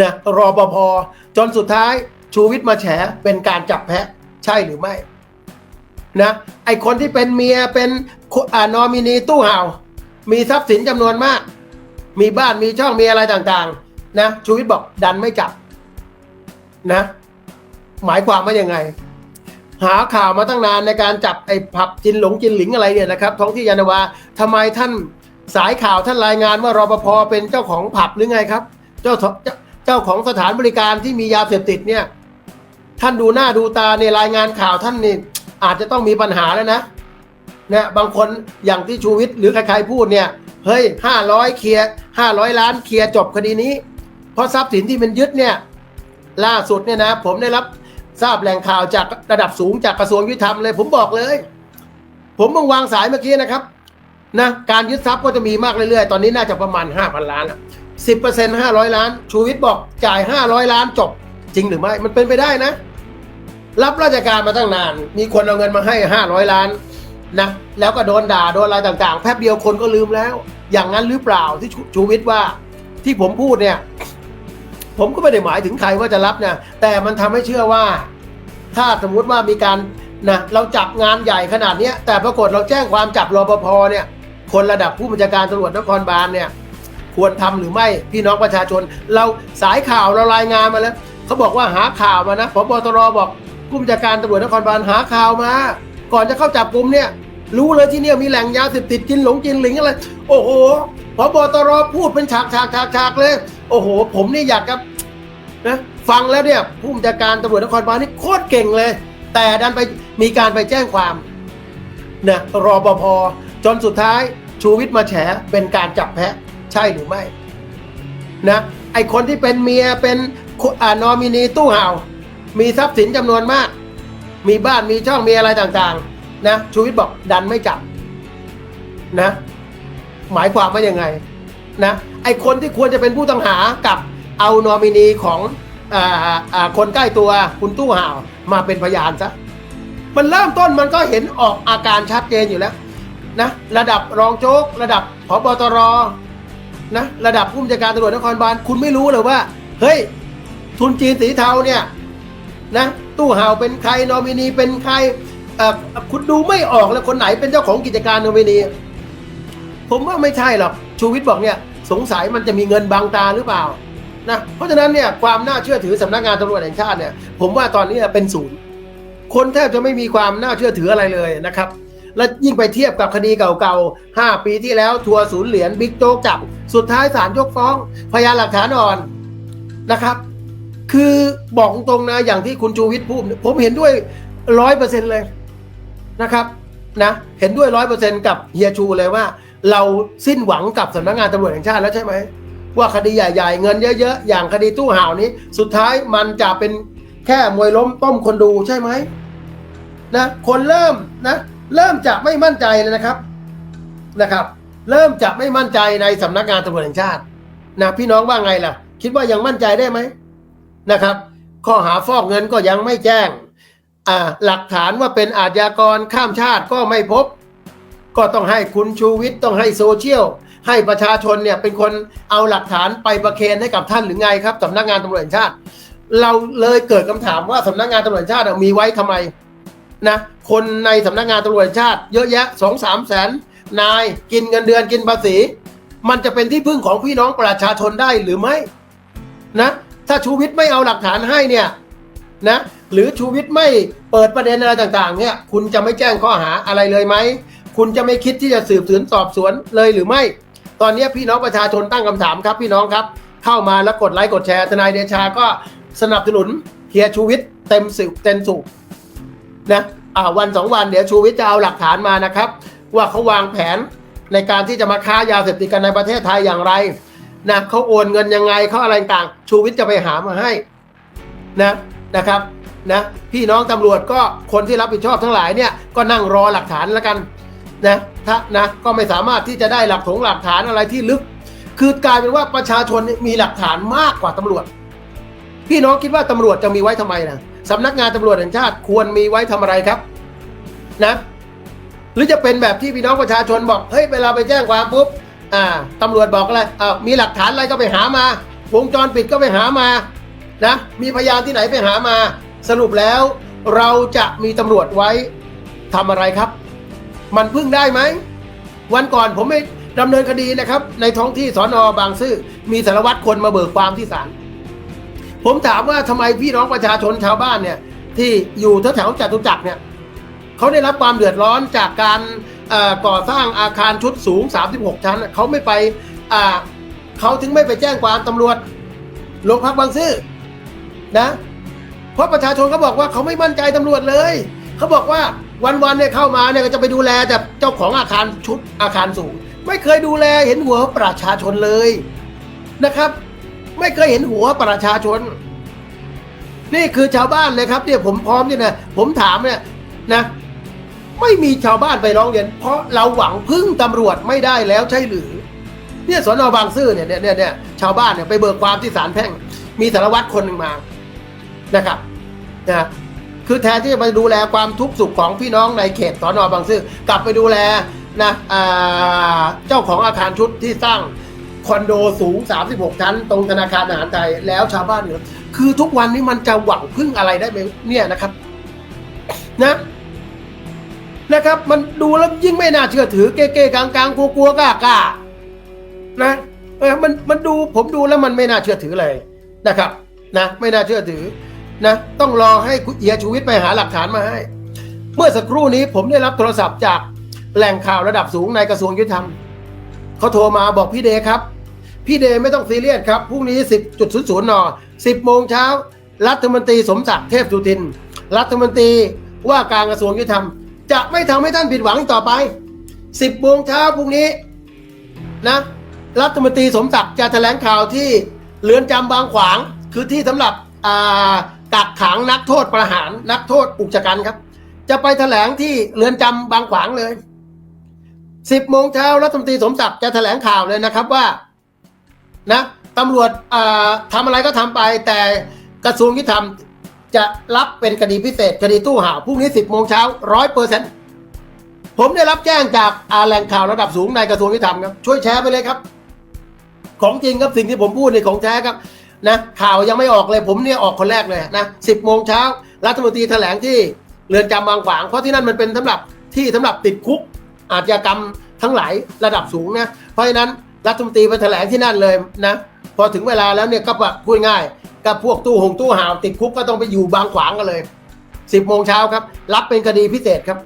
นะรอปภจนสุดท้ายชูวิทย์มาแฉเป็นการจับแพะใช่หรือไม่นะไอคนที่เป็นเมียเป็นอนอมินีตู้ห่าวมีทรัพย์สินจำนวนมาก มีบ้านมีช่องมีอะไรต่างๆ นะชูวิทย์บอกดันไม่จับนะ หมายความว่ายังไง หาข่าวมาตั้งนานในการจับไอ้ผับจินหลงจินหลิงอะไรเนี่ยนะครับท้องที่ยานาวาทำไมท่านสายข่าวท่านรายงานว่ารปภเป็นเจ้าของผับหรือไงครับ เจ้า เจ้าของสถานบริการที่มียาเสพติดเนี่ย ท่านดูหน้าดูตาในรายงานข่าวท่านนี่อาจจะต้องมีปัญหาแล้วนะเนี่ยบางคนอย่างที่ชูวิทย์หรือใครๆพูดเนี่ยเฮ้ยห้าร้อยเคลียร์ห้าร้อยล้านเคลียร์จบคดีนี้ เพราะทรัพย์สินที่มันยึดเนี่ย ล่าสุดเนี่ยนะ ผมได้รับทราบแหล่งข่าวจากระดับสูงจากกระทรวงยุติธรรมเลย ผมบอกเลย ผมเพิ่งวางสายเมื่อกี้นะครับนะการยึดทรัพย์ก็จะมีมากเรื่อยๆ ตอนนี้น่าจะประมาณ 5,000 ล้าน สิบเปอร์เซ็นต์ห้าร้อยล้าน ชูวิทย์บอกจ่าย 500 ล้านจบ จริงหรือไม่ มันเป็นไปได้นะ รับราชการมาตั้งนาน มีคนเอาเงินมาให้ 500 ล้านนะ แล้วก็โดนด่า โดนอะไรต่างๆ แป๊บเดียวคนก็ลืมแล้ว อย่างนั้นหรือเปล่าที่ชูวิทย์ว่า ที่ผมพูดเนี่ย ผมก็ไม่ได้หมายถึงใครว่าจะรับนะแต่มันทำให้เชื่อว่า ถ้าสมมุติว่ามีการนะเราจับงานใหญ่ขนาดนี้แต่ปรากฏเราแจ้งความจับรปภเนี่ย คนระดับผู้บัญชาการตำรวจนครบาลเนี่ย ควรทำหรือไม่พี่น้องประชาชน เราสายข่าวเรารายงานมาแล้วเขาบอกว่าหาข่าวมานะพบตรบอกผู้บัญชาการตำรวจนครบาลหาข่าวมา ก่อนจะเข้าจับกลุ่มเนี่ย รู้เลยที่เนี่ยมีแหล่งยาเสพติดกินหลงกินหลิงอะไรโอ้โหพบตรพูดเป็นฉากฉากฉากฉากเลย โอ้โห ผมนี่อยากจะนะฟังแล้วเนี่ยผู้บัญชาการตำรวจนครบาลนี่โคตรเก่งเลย แต่ดันไปมีการไปแจ้งความนะรอปภจนสุดท้ายชูวิทย์มาแฉเป็นการจับแพะ ใช่หรือไม่นะไอคนที่เป็นเมียเป็นอนอมินีตู้ห่าวมีทรัพย์สินจำนวนมาก มีบ้านมีช่องมีอะไรต่างๆ นะชูวิทย์บอกดันไม่จับนะ หมายความว่ายังไงนะไอคนที่ควรจะเป็นผู้ต้องหากับเอานอมินีของอาอาคนใกล้ตัวคุณตู้ห่าวมาเป็นพยานซะมันเริ่มต้นมันก็เห็นออกอาการชัดเจนอยู่แล้วนะระดับรองโจ๊ก ระดับพบตร นะระดับผู้บัญชาการตำรวจนครบาลคุณไม่รู้เลยว่า เฮ้ย ทุนจีนสีเทาเนี่ยนะตู้ห่าวเป็นใครนอมินีเป็นใครอ่อคุณดูไม่ออกแล้วคนไหนเป็นเจ้าของกิจการนอมินี ผมว่าไม่ใช่หรอกชูวิทย์บอกเนี่ยสงสัยมันจะมีเงินบางตาหรือเปล่านะเพราะฉะนั้นเนี่ยความน่าเชื่อถือสำนักงานตำรวจแห่งชาติเนี่ยผมว่าตอนนี้เป็นศูนย์คนแทบจะไม่มีความน่าเชื่อถืออะไรเลยนะครับ และยิ่งไปเทียบกับคดีเก่าๆ 5 ปีที่แล้วทัวร์ศูนย์เหรียญบิ๊กโจ๊กจับ สุดท้ายศาลยกฟ้อง พยานหลักฐานอ่อนนะครับ คือบอกตรงๆนะอย่างที่คุณชูวิทย์พูด ผมเห็นด้วยร้อยเปอร์เซ็นเลยนะครับนะเห็นด้วยร้อยเปอร์เซ็นกับเฮียชูเลยว่า เราสิ้นหวังกับสำนักงานตำรวจแห่งชาติแล้วใช่ไหมว่าคดีใหญ่ๆ เงินเยอะๆ อย่างคดีตู้ห่าวนี้ สุดท้ายมันจะเป็นแค่มวยล้มต้มคนดูใช่ไหมนะคนเริ่มนะ เริ่มจะไม่มั่นใจเลยนะครับนะครับ เริ่มจะไม่มั่นใจในสำนักงานตำรวจแห่งชาตินะพี่น้องว่าไงล่ะ คิดว่ายังมั่นใจได้ไหมนะครับ ข้อหาฟอกเงินก็ยังไม่แจ้งอ่าหลักฐานว่าเป็นอาชญากรข้ามชาติก็ไม่พบ ก็ต้องให้คุณชูวิทย์ต้องให้โซเชียลให้ประชาชนเนี่ยเป็นคนเอาหลักฐานไปประเคนให้กับท่านหรือไงครับสำนักงานตำรวจแห่งชาติ เราเลยเกิดคำถามว่าสำนักงานตำรวจแห่งชาติมีไว้ทำไมนะ คนในสำนักงานตำรวจชาติ เยอะแยะสองสามแสนนายกินเงินเดือนกินภาษี มันจะเป็นที่พึ่งของพี่น้องประชาชนได้หรือไม่นะถ้าชูวิทย์ไม่เอาหลักฐานให้เนี่ยนะหรือชูวิทย์ไม่เปิดประเด็นอะไรต่างๆเนี่ยคุณจะไม่แจ้งข้อหาอะไรเลยไหม คุณจะไม่คิดที่จะสืบสวนสอบสวนเลยหรือไม่ ตอนนี้พี่น้องประชาชนตั้งคำถามครับพี่น้องครับ เข้ามาแล้วกดไลค์กดแชร์ทนายเดชาก็สนับสนุนเฮียชูวิทย์เต็มสิบเต็มสูบนะ อ่าวันสองวันเดี๋ยวชูวิทย์จะเอาหลักฐานมานะครับ ว่าเขาวางแผนในการที่จะมาค้ายาเสพติดกันในประเทศไทยอย่างไรนะเขาโอนเงินยังไงเขาอะไรต่างชูวิทย์จะไปหามาให้นะนะครับนะพี่น้องตำรวจก็คนที่รับผิดชอบทั้งหลายเนี่ยก็นั่งรอหลักฐานแล้วกันนะถ้านะก็ไม่สามารถที่จะได้หลักถงหลักฐานอะไรที่ลึก คือกลายเป็นว่าประชาชนมีหลักฐานมากกว่าตำรวจ พี่น้องคิดว่าตำรวจจะมีไว้ทำไมนะ สำนักงานตำรวจแห่งชาติควรมีไว้ทำอะไรครับ นะ หรือจะเป็นแบบที่พี่น้องประชาชนบอกเฮ้ยเวลาไปแจ้งความปุ๊บอ่าตำรวจบอกอะไรอ่ามีหลักฐานอะไรก็ไปหามาวงจรปิดก็ไปหามานะมีพยานที่ไหนไปหามา สรุปแล้ว เราจะมีตำรวจไว้ทำอะไรครับ มันพึ่งได้ไหมวันก่อนผมไม่ดำเนินคดีนะครับ ในท้องที่สอนอบางซื่อมีสารวัตรคนมาเบิกความที่ศาล ผมถามว่าทำไมพี่น้องประชาชนชาวบ้านเนี่ย ที่อยู่แถวๆจตุจักรเนี่ยเขาได้รับความเดือดร้อนจากการก่อสร้างอาคารชุดสูง 36 ชั้นเขาไม่ไปเขาถึงไม่ไปแจ้งความตำรวจโรงพักบางซื่อนะเพราะประชาชนเขาบอกว่าเขาไม่มั่นใจตำรวจเลยเขาบอกว่าวันๆเนี่ยเข้ามาเนี่ยก็จะไปดูแลแต่เจ้าของอาคารชุดอาคารสูง ไม่เคยดูแลเห็นหัวประชาชนเลยนะครับ ไม่เคยเห็นหัวประชาชน นี่คือชาวบ้านเลยครับเนี่ยผมพร้อมเนี่ยนะผมถามเนี่ยนะ ไม่มีชาวบ้านไปร้องเรียน เพราะเราหวังพึ่งตำรวจไม่ได้แล้วใช่หรือ เนี่ยสอนอบางซื่อเนี่ยเนี่ยเนี่ยชาวบ้านเนี่ยไปเบิกความที่ศาลแพ่ง มีสารวัตรคนหนึ่งมานะครับนะคือแทนที่จะไปดูแลความทุกข์สุขของพี่น้องในเขตสอนอบางซื่อกลับไปดูแลนะอ่าเจ้าของอาคารชุดที่สร้าง คอนโดสูง 36 ชั้น ตรงธนาคารอาหารไทยแล้วชาวบ้านเนี่ยคือทุกวันนี้มันจะหวังพึ่งอะไรได้ไหมเนี่ยนะครับ นะนะครับ มันดูแล้วยิ่งไม่น่าเชื่อถือเก้ๆกลางๆกลัวๆกล้าๆนะเออมันมันดูผมดูแล้วมันไม่น่าเชื่อถือเลยนะครับ นะ ไม่น่าเชื่อถือนะ ต้องรอให้คุณเอียชูวิทย์ไปหาหลักฐานมาให้ เมื่อสักครู่นี้ผมได้รับโทรศัพท์จากแหล่งข่าวระดับสูงในกระทรวงยุติธรรมเขาโทรมาบอกพี่เดครับ พี่เดย์ไม่ต้องซีเรียสครับ พรุ่งนี้ 10.00น10 โมงเช้า รัฐมนตรีสมศักดิ์เทพสุทิน รัฐมนตรีว่าการกระทรวงยุติธรรม จะไม่ทำให้ท่านผิดหวังต่อไป 10 โมงเช้าพรุ่งนี้นะรัฐมนตรีสมศักดิ์จะแถลงข่าวที่เรือนจำบางขวาง คือที่สำหรับกักขังนักโทษประหารนักโทษอุกชะกันครับ จะไปแถลงที่เรือนจำบางขวางเลยสิบโมงเช้ารัฐมนตรีสมศักดิ์จะแถลงข่าวเลยนะครับว่า นะตำรวจทำอะไรก็ทำไป แต่กระทรวงยุติธรรมจะรับเป็นคดีพิเศษคดีตู้ห่าวพรุ่งนี้สิบโมงเช้าร้อยเปอร์เซ็นต์ผมได้รับแจ้งจากอาแหล่งข่าวระดับสูงในกระทรวงยุติธรรมครับช่วยแชร์ไปเลยครับ ของจริงครับสิ่งที่ผมพูดในของแท้ครับนะข่าวยังไม่ออกเลยผมเนี่ยออกคนแรกเลยนะสิบโมงเช้ารัฐมนตรีแถลงที่เรือนจำบางขวางเพราะที่นั่นมันเป็นสำหรับที่สำหรับติดคุกอาชญากรรมทั้งหลายระดับสูงนะเพราะฉะนั้น รัฐมนตรีไปแถลงที่นั่นเลยนะ พอถึงเวลาแล้วเนี่ยก็แบบพูดง่ายกับพวกตู้หงตู้ห่าวติดคุกก็ต้องไปอยู่บางขวางกันเลยสิบโมงเช้าครับ รับเป็นคดีพิเศษครับ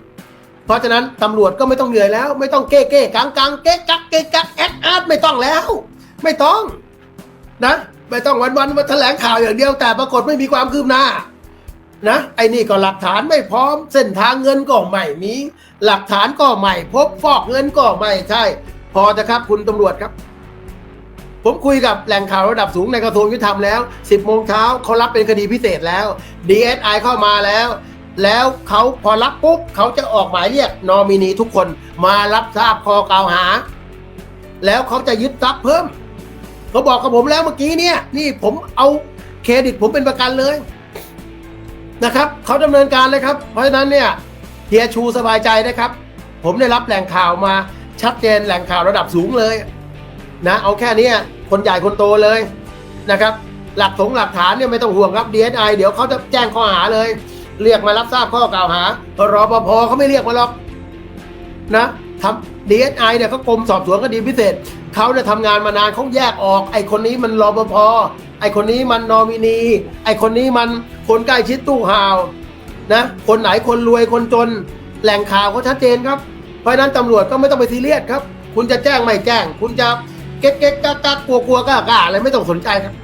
เพราะฉะนั้นตำรวจก็ไม่ต้องเหนื่อยแล้ว ไม่ต้องเก้เก้กังกังเก๊กักเก๊กักแอดอาร์ตไม่ต้องแล้ว ไม่ต้อง นะไม่ต้องวันวันมาแถลงข่าวอย่างเดียวแต่ปรากฏไม่มีความคืบหน้า นะไอ้นี่ก็หลักฐานไม่พร้อม เส้นทางเงินก็ไม่มี หลักฐานก็ไม่พบฟอกเงินก็ไม่ใช่ พอจะครับคุณตำรวจครับ ผมคุยกับแหล่งข่าวระดับสูงในกระทรวงยุติธรรมแล้ว 10โมงเช้าเขารับเป็นคดีพิเศษแล้ว DSI เข้ามาแล้ว แล้วเขาพอรับปุ๊บเขาจะออกหมายเรียกนอมินีทุกคนมารับทราบข้อกล่าวหา แล้วเขาจะยึดทรัพย์เพิ่มเขาบอกกับผมแล้วเมื่อกี้เนี่ย นี่ผมเอาเครดิตผมเป็นประกันเลยนะครับเขาดำเนินการเลยครับ เพราะฉะนั้นเนี่ยเฮียชูสบายใจนะครับ ผมได้รับแหล่งข่าวมา ชัดเจนแหล่งข่าวระดับสูงเลยนะเอาแค่นี้คนใหญ่คนโตเลยนะครับ หลักถงหลักฐานเนี่ยไม่ต้องห่วงครับ DSI เดี๋ยวเขาจะแจ้งข้อหาเลย เรียกมารับทราบข้อกล่าวหารอปภเขาไม่เรียกมาหรอกนะทำ DSI เนี่ยเขากรมสอบสวนคดีพิเศษเขาเนี่ยทำงานมานานเขาแยกออก ไอคนนี้มันรอปภไอคนนี้มันนอมินี ไอคนนี้มันคนใกล้ชิดตู้ห่าวนะคนไหนคนรวยคนจน แหล่งข่าวเขาชัดเจนครับ ราะฉะนั้นตำรวจก็ไม่ต้องไปซีเรียสครับ คุณจะแจ้งไม่แจ้ง คุณจะเก๊กเก๊กกักกักกลัวกลัวก้ากล้าอะไรไม่ต้องสนใจครับ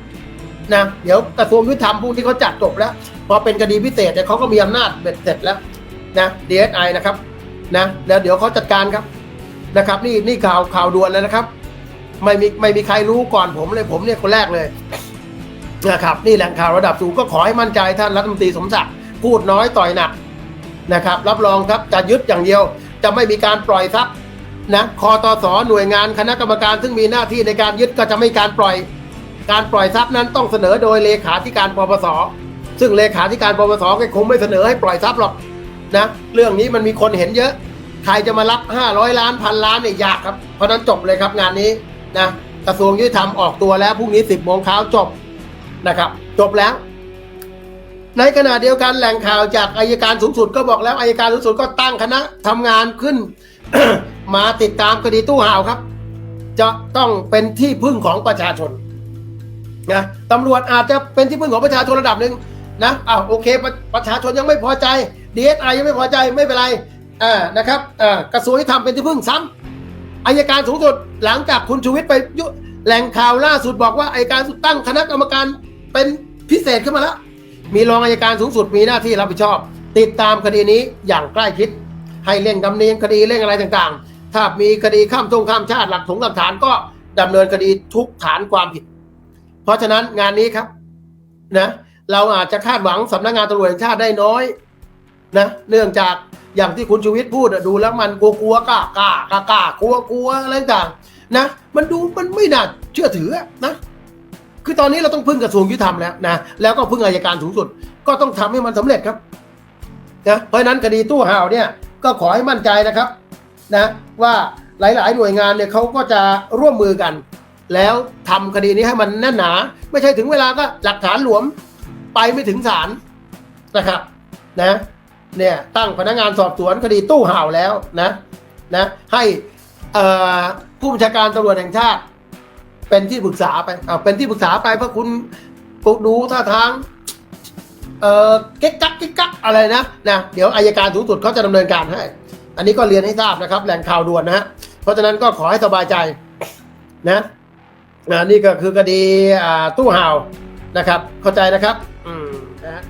นะเดี๋ยวกระทรวงยุติธรรมพวกที่เขาจัดจบแล้ว พอเป็นคดีพิเศษเนี่ยเขาก็มีอำนาจเบ็ดเสร็จแล้วนะ DSI นะครับนะแล้วเดี๋ยวเขาจัดการครับนะครับ นี่นี่ข่าวข่าวด่วนเลยนะครับ ไม่มีไม่มีใครรู้ก่อนผมเลยผมเนี่ยคนแรกเลยนะครับนี่แหล่งข่าวระดับสูงก็ขอให้มั่นใจท่านรัฐมนตรีสมศักดิ์พูดน้อยต่อยหนักนะครับ รับรองครับจะยึดอย่างเดียว จะไม่มีการปล่อยทรัพย์นะคอตสหน่วยงานคณะกรรมการซึ่งมีหน้าที่ในการยึดก็จะไม่การปล่อย การปล่อยทรัพย์นั้นต้องเสนอโดยเลขาธิการปปสซึ่งเลขาธิการปปสก็คงไม่เสนอให้ปล่อยทรัพย์หรอกนะเรื่องนี้มันมีคนเห็นเยอะ ใครจะมารับ 500 ล้านพันล้านเนี่ยยากครับ เพราะฉะนั้นจบเลยครับงานนี้นะกระทรวงยุติธรรมออกตัวแล้วพรุ่งนี้ 10โมงเช้าจบนะครับ จบแล้ว ในขณะเดียวกันแหล่งข่าวจากอายการสูงสุดก็บอกแล้วอายการสูงสุดก็ตั้งคณะทำงานขึ้น มาติดตามคดีตู้ห่าวครับ จะต้องเป็นที่พึ่งของประชาชนนะตำรวจอาจจะเป็นที่พึ่งของประชาชนระดับหนึ่งนะอ้าวโอเคประประชาชนยังไม่พอใจดีเอสไอยังไม่พอใจไม่เป็นไรอ่านะครับอ่ากระทรวงยุติธรรมเป็นที่พึ่งซ้ำอายการสูงสุดหลังจากคุณชูวิทย์ไปยุแหล่งข่าวล่าสุดบอกว่าอายการสูงสุดตั้งคณะกรรมการเป็นพิเศษขึ้นมาแล้ว มีรองอายการสูงสุดมีหน้าที่รับผิดชอบ ติดตามคดีนี้อย่างใกล้ชิด ให้เร่งดำเนินคดีเร่งอะไรต่างๆ ถ้ามีคดีข้ามทงข้ามชาติหลักถงหลักฐานก็ดำเนินคดีทุกฐานความผิด เพราะฉะนั้นงานนี้ครับนะเราอาจจะคาดหวังสำนักงานตำรวจแห่งชาติได้น้อยนะเนื่องจากอย่างที่คุณชูวิทย์พูดดูแล้วมันกลัวกลัวๆกล้ากล้ากล้ากลัวกลัวอะไรต่างๆนะมันดูมันไม่น่าเชื่อถือนะ คือตอนนี้เราต้องพึ่งกระทรวงยุติธรรมแล้วนะแล้วก็พึ่งอายการสูงสุด ก็ต้องทำให้มันสำเร็จครับนะเพราะนั้นคดีตู้ห่าวเนี่ยก็ขอให้มั่นใจนะครับนะว่าหลาย ๆ หน่วยงานเนี่ยเขาก็จะร่วมมือกัน แล้วทำคดีนี้ให้มันแน่นหนา ไม่ใช่ถึงเวลาก็หลักฐานหลวมไปไม่ถึงศาลนะครับนะเนี่ยตั้งพนักงานสอบสวนคดีตู้ห่าวแล้วนะนะให้ผู้บัญชาการตำรวจแห่งชาติ เป็นที่ปรึกษาไปอ่าเป็นที่ปรึกษาไปเพราะคุณกูดูท่าทาง เอ่อเก๊กกักเก๊กกักอะไรนะนะเดี๋ยวอายการสูงสุดเขาจะดำเนินการให้ อันนี้ก็เรียนให้ทราบนะครับ แหล่งข่าวด่วนนะฮะเพราะฉะนั้นก็ขอให้สบายใจนะนะนี่ก็คือคดีอ่าตู้ห่าวนะครับ เข้าใจนะครับ อืมนะ